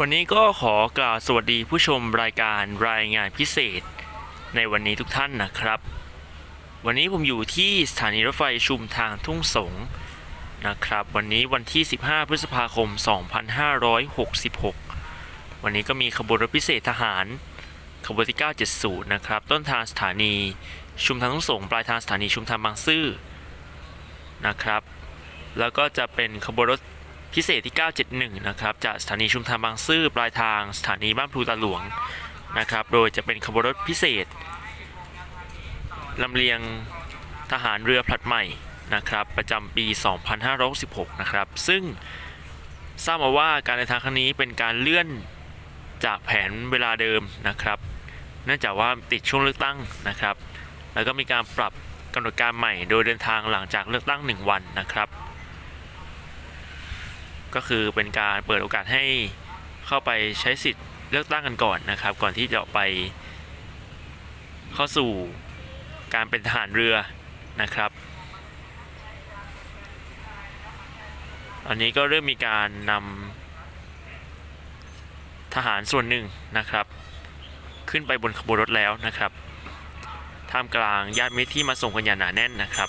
วันนี้ก็ขอกล่าวสวัสดีผู้ชมรายการรายงานพิเศษ ในวันนี้ทุกท่านนะครับ วันนี้ผมอยู่ที่สถานีรถไฟชุมทางทุ่งสงนะครับ วันนี้วันที่ 15 พฤษภาคม 2566 วันนี้ก็มีขบวนรถพิเศษทหารขบวนที่ 970 นะครับ ต้นทางสถานีชุมทางทุ่งสง ปลายทางสถานีชุมทางบางซื่อนะครับ แล้วก็จะเป็นขบวนรถ พิเศษที่ 971 นะครับจากสถานีชุมทางบางซื่อปลายทางสถานีบ้านพลูตาหลวงนะครับ โดยจะเป็นขบวนรถพิเศษลำเลียงทหารเรือผลัดใหม่นะครับประจำปี 2566 นะครับ ซึ่งทราบมาว่าการเดินทางครั้งนี้เป็นการเลื่อนจากแผนเวลาเดิมนะครับ เนื่องจากว่าติดช่วงเลือกตั้งนะครับ แล้วก็มีการปรับกำหนดการใหม่ โดยเดินทางหลังจากเลือกตั้ง 1 วันนะครับ ก็คือเป็นการเปิดโอกาสให้เข้าไปใช้สิทธิ์เลือกตั้งกันก่อนนะครับ ก่อนที่จะไป เข้าสู่การเป็นทหารเรือนะครับตอนนี้ก็เริ่มมีการนำทหารส่วนหนึ่งนะครับ ขึ้นไปบนขบวนรถแล้วนะครับท่ามกลางญาติมิตรที่มาส่งกันอย่างหนาแน่นนะครับ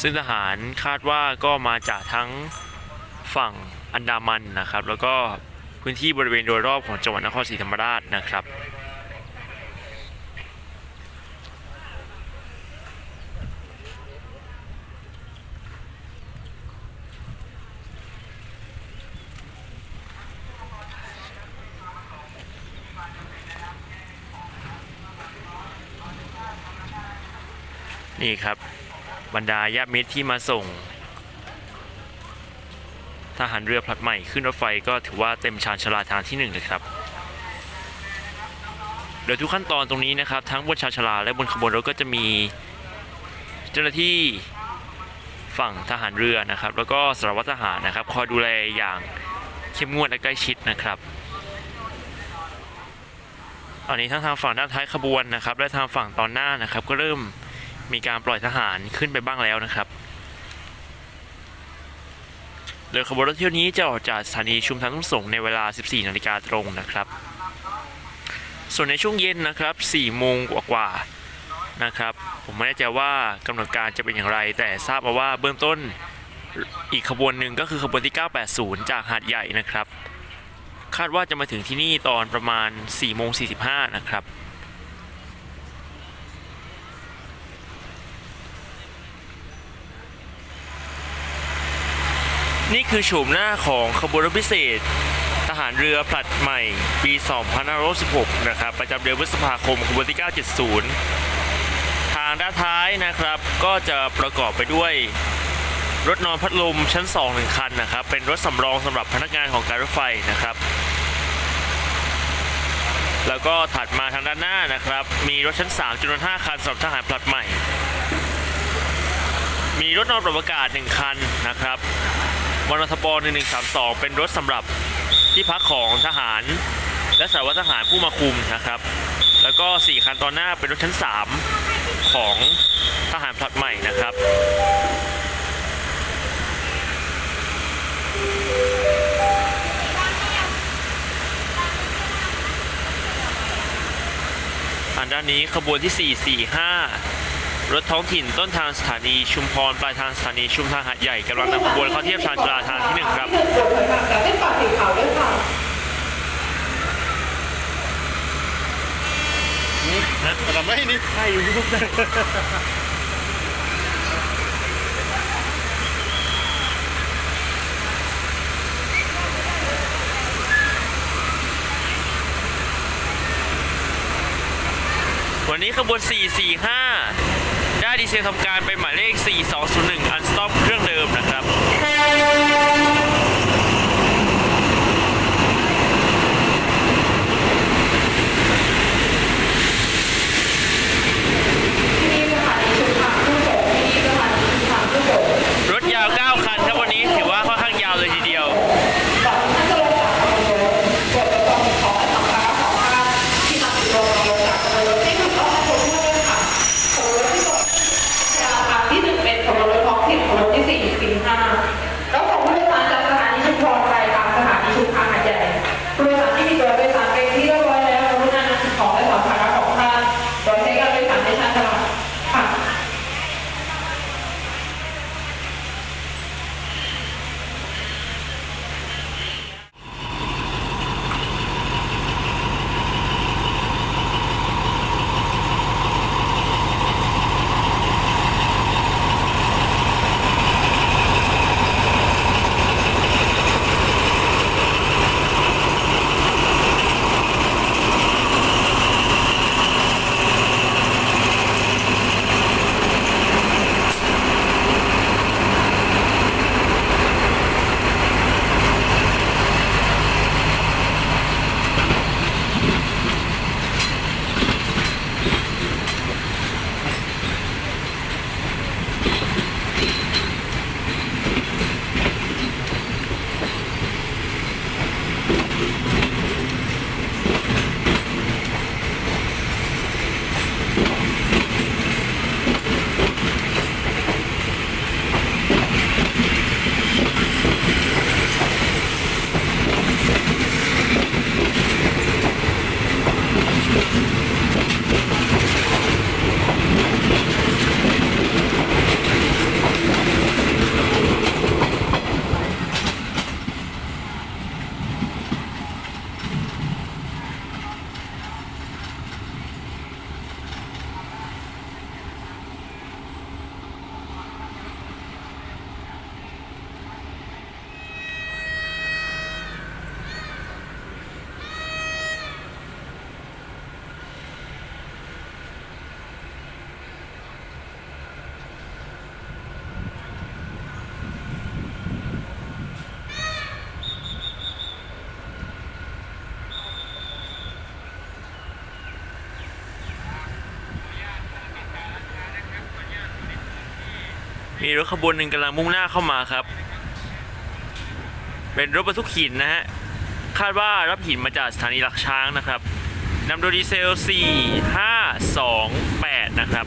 ซึ่งทหารคาดว่าก็มาจากทั้งฝั่งอันดามันนะครับ แล้วก็พื้นที่บริเวณโดยรอบของจังหวัดนครศรีธรรมราชนะครับนี่ครับ บรรดาญาติมิตรที่มาส่งทหารเรือผลัดใหม่ขึ้นรถไฟก็ถือว่าเต็มชานชาลาทางที่หนึ่งเลยครับโดยทุกขั้นตอนตรงนี้นะครับ ทั้งบนชานชาลาและบนขบวนรถก็จะมีเจ้าหน้าที่ฝั่งทหารเรือนะครับ แล้วก็สารวัตรทหารนะครับคอยดูแลอย่างเข้มงวดและใกล้ชิดนะครับตอนนี้ทั้งทางฝั่งด้านท้ายขบวนนะครับ และทางฝั่งตอนหน้านะครับ ก็เริ่ม มีการปล่อยทหารขึ้นไปบ้างแล้วนะครับโดยขบวนรถเที่ยวนี้จะออกจากสถานีชุมทางทุ่งสงในเวลา 14 นาฬิกาตรงนะครับ ส่วนในช่วงเย็นนะครับ 4 โมงกว่าๆนะครับ ผมไม่แน่ใจว่ากำหนดการจะเป็นอย่างไร แต่ทราบมาว่าเบื้องต้นอีกขบวนหนึ่งก็คือขบวนที่ 980 จากหาดใหญ่นะครับ คาดว่าจะมาถึงที่นี่ตอนประมาณ 4 โมง 45 นะครับ นี่คือโฉมหน้าของขบวนรถพิเศษ ทหารเรือผลัดใหม่ ปี2516นะครับ ประจำเดือนพฤษภาคมขบวนที่ 970 ทางด้านท้ายนะครับ ก็จะประกอบไปด้วย รถนอนพัดลมชั้น2หนึ่งคันนะครับ เป็นรถสำรองสำหรับพนักงานของการรถไฟนะครับ แล้วก็ถัดมาทางด้านหน้านะครับ มีรถชั้น3จำนวน5คันสำหรับทหารผลัดใหม่ มีรถนอนปรับอากาศ1คันนะครับ มนทบ1132 เป็นรถสำหรับที่พักของทหาร และสารวัตรทหารผู้มาคุมนะครับ แล้วก็ 4 คันตอนหน้าเป็นรถชั้น 3 ของทหารผลัดใหม่นะครับอันด้านนี้ขบวนที่ 445 รถท้องถิ่นต้นทางสถานีชุมพรปลายทางสถานีชุมทางหาดใหญ่กำลังนำขบวนเข้าเทียบชานชาลาทางที่หนึ่งครับแต่เส้นปากสีขาวด้วยค่ะนะแต่ทำไมนี่ใช่ยูทูบวันนี้ขบวน 445 ได้ดีเซลทำการไปหมายเลข 4201อัน มีรถขบวนหนึ่งกำลังมุ่งหน้าเข้ามาครับ เป็นรถบรรทุกหินนะฮะ คาดว่ารับหินมาจากสถานีหลักช้างนะครับนำโดยดีเซล 4528 นะครับ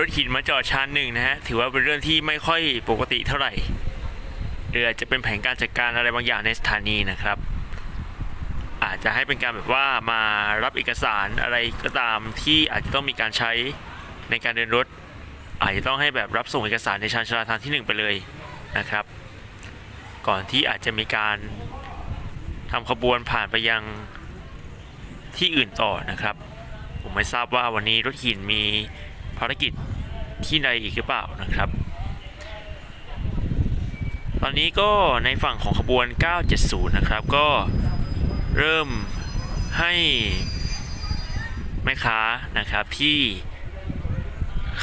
รถหินมาจอดชานหนึ่งนะฮะ ถือว่าเป็นเรื่องที่ไม่ค่อยปกติเท่าไหร่หรืออาจจะเป็นแผนการจัดการอะไรบางอย่างในสถานีนะครับ อาจจะให้เป็นการแบบว่ามารับเอกสารอะไรก็ตามที่อาจจะต้องมีการใช้ในการเดินรถ อาจจะต้องให้แบบรับส่งเอกสารในชานชาลาทางที่หนึ่งไปเลยนะครับ ก่อนที่อาจจะมีการทำขบวนผ่านไปยังที่อื่นต่อนะครับ ผมไม่ทราบว่าวันนี้รถหินมีภารกิจ ที่ใดอีกหรือเปล่านะครับ ตอนนี้ก็ในฝั่งของขบวน 970 นะครับ ก็เริ่มให้แม่ค้านะครับที่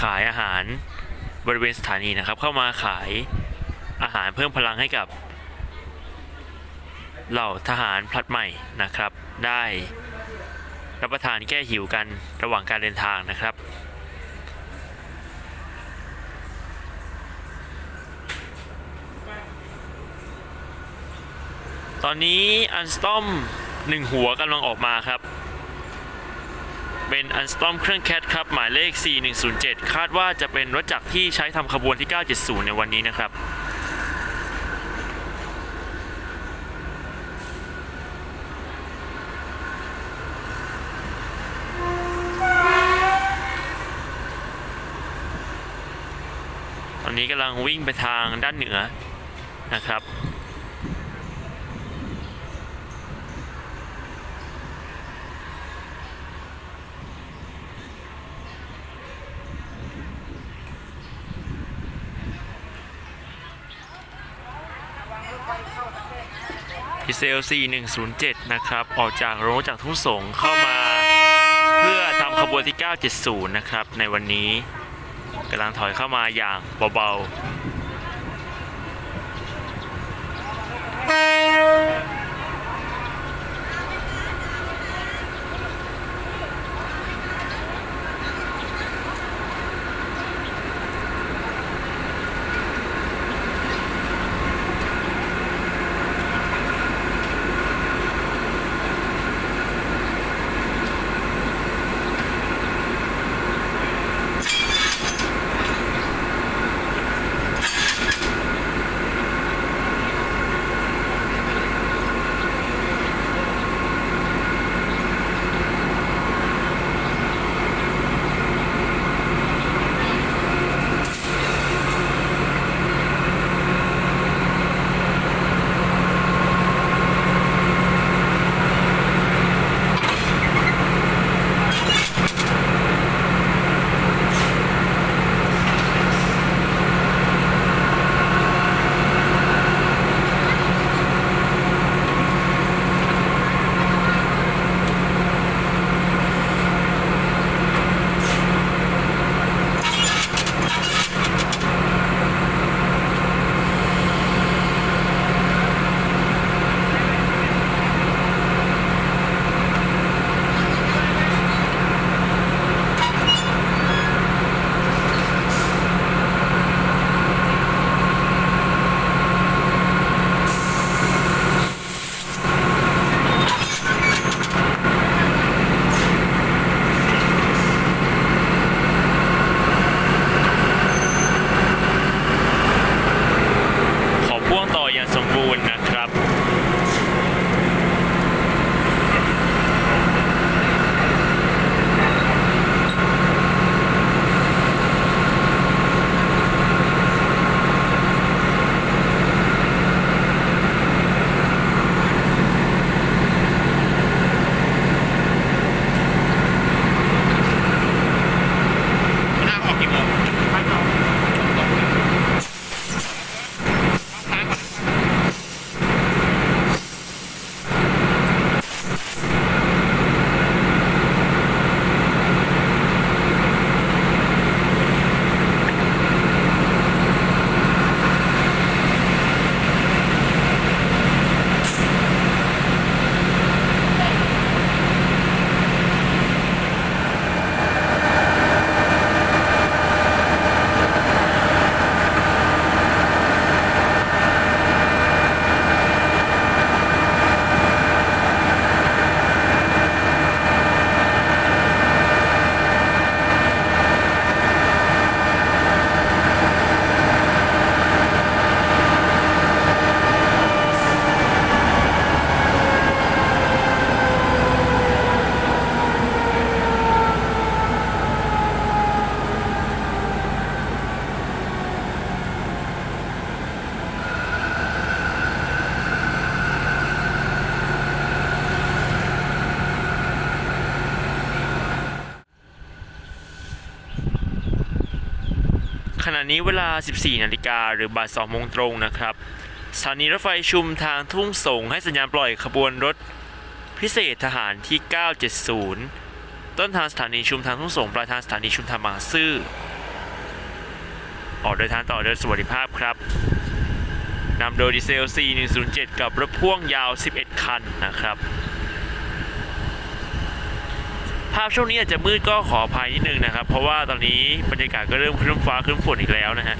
ขายอาหารบริเวณสถานีนะครับ เข้ามาขายอาหารเพิ่มพลังให้กับ เหล่าทหารพลัดใหม่นะครับ ได้รับประทานแก้หิวกันระหว่างการเดินทางนะครับ อนนี้อันสตอมหนึ่งหัวกำลังออกมาครับ เป็นอันสตอมเครื่องแคทครับ หมายเลข 4107 คาดว่าจะเป็นรถจักรที่ใช้ทำขบวนที่ 970 ในวันนี้นะครับตอนนี้กำลังวิ่งไปทางด้านเหนือนะครับ พิเซล4107 นะครับ ออกจากโรงจากทุ่งสงเข้ามา เพื่อทำขบวนที่ 970 นะครับ ในวันนี้กำลังถอยเข้ามาอย่างเบา ขณะนี้เวลา 14 นาฬิกาหรือบ่าย2โมงตรงนะครับ สถานีรถไฟชุมทางทุ่งสงให้สัญญาณปล่อยขบวนรถพิเศษทหารที่ 970 ต้นทางสถานีชุมทางทุ่งสงปลายทางสถานีชุมทางบางซื่อ ออกเดินทางต่อโดยสวัสดิภาพครับ นำโดยดีเซล C107 กับรถพ่วงยาว 11 คันนะครับ ภาพช่วงนี้อาจจะมืดก็ขออภัยนิดนึงนะครับ เพราะว่าตอนนี้บรรยากาศก็เริ่มครึ้มฟ้าครึ้มฝนอีกแล้วนะฮะ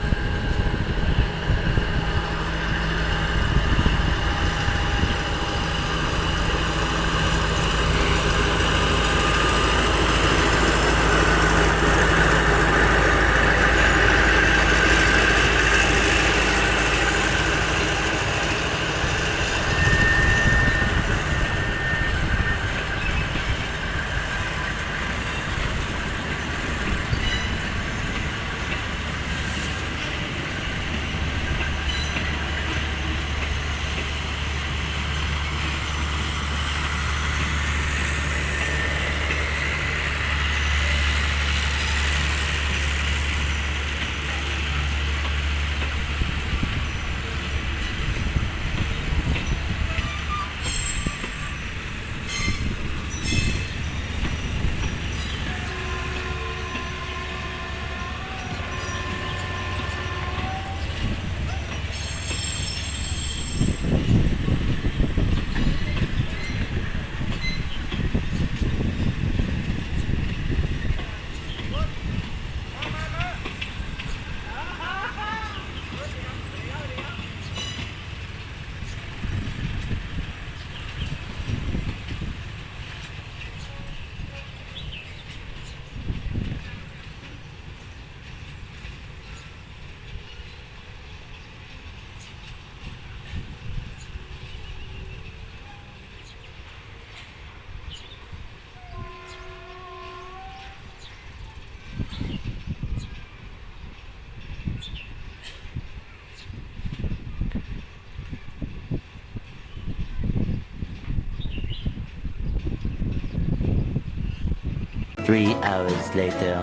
Three hours later.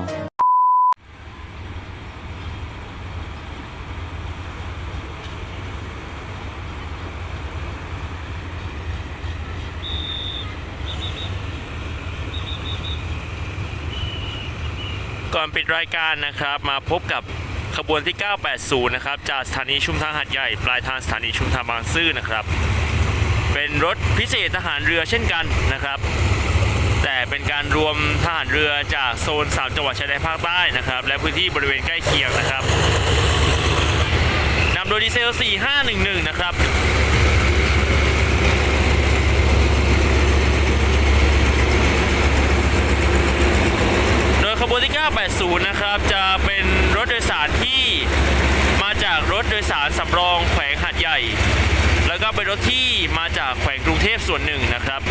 ก่อนปิดรายการนะครับ มาพบกับขบวนที่ 980 นะครับ จากสถานีชุมทางหัดใหญ่ ปลายทางสถานีชุมทางบางซื่อนะครับ เป็นรถพิเศษทหารเรือเช่นกันนะครับ แต่เป็นการรวมทหารเรือจากโซน 3 จังหวัดชายแดนภาคใต้นะครับ และพื้นที่บริเวณใกล้เคียงนะครับนำโดยดีเซล 4511 นะครับโดยขบวนที่ 980 นะครับ จะเป็นรถโดยสารที่มาจากรถโดยสารสำรองแขวงหัดใหญ่ แล้วก็เป็นรถที่มาจากแขวงกรุงเทพส่วนหนึ่งนะครับ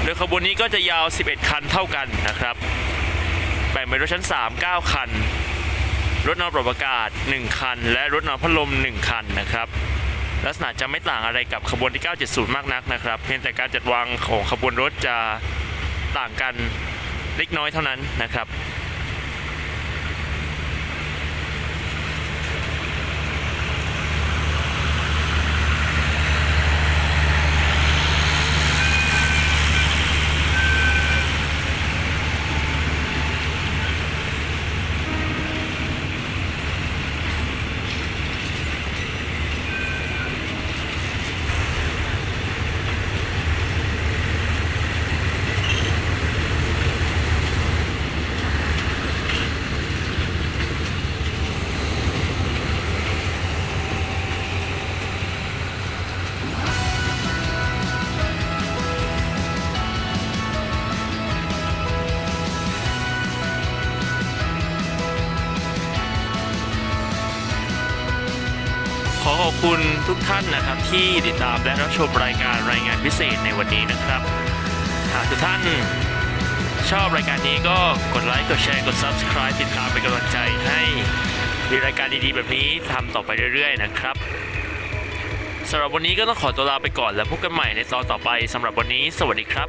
โด ยขบวนนี้ก็จะยาว 11 คันเท่ากันนะครับ แบ่งเป็นรถชั้น 3 9 คัน รถนอนปรับอากาศ 1 คัน และรถนอนพัดลม 1 คันนะครับ ลักษณะจะไม่ต่างอะไรกับขบวนที่ 970 มากนักนะครับ เพียงแต่การจัดวางของขบวนรถจะต่างกันเล็กน้อยเท่านั้นนะครับขอขอบ คุณทุกท่านนะครับที่ติดตามและรับชมรายการรายงานพิเศษในวันนี้นะครับหากทุกท่านชอบรายการนี้ก็กดไลค์กดแชร์กด Subscribe ติดตามเป็นกำลังใจให้มีรายการดีๆ แบบนี้ทำต่อไปเรื่อยๆ นะครับสำหรับวันนี้ก็ต้องขอตัวลาไปก่อนแล้วพบกันใหม่ในตอนต่อไปสำหรับวันนี้ สวัสดีครั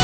บ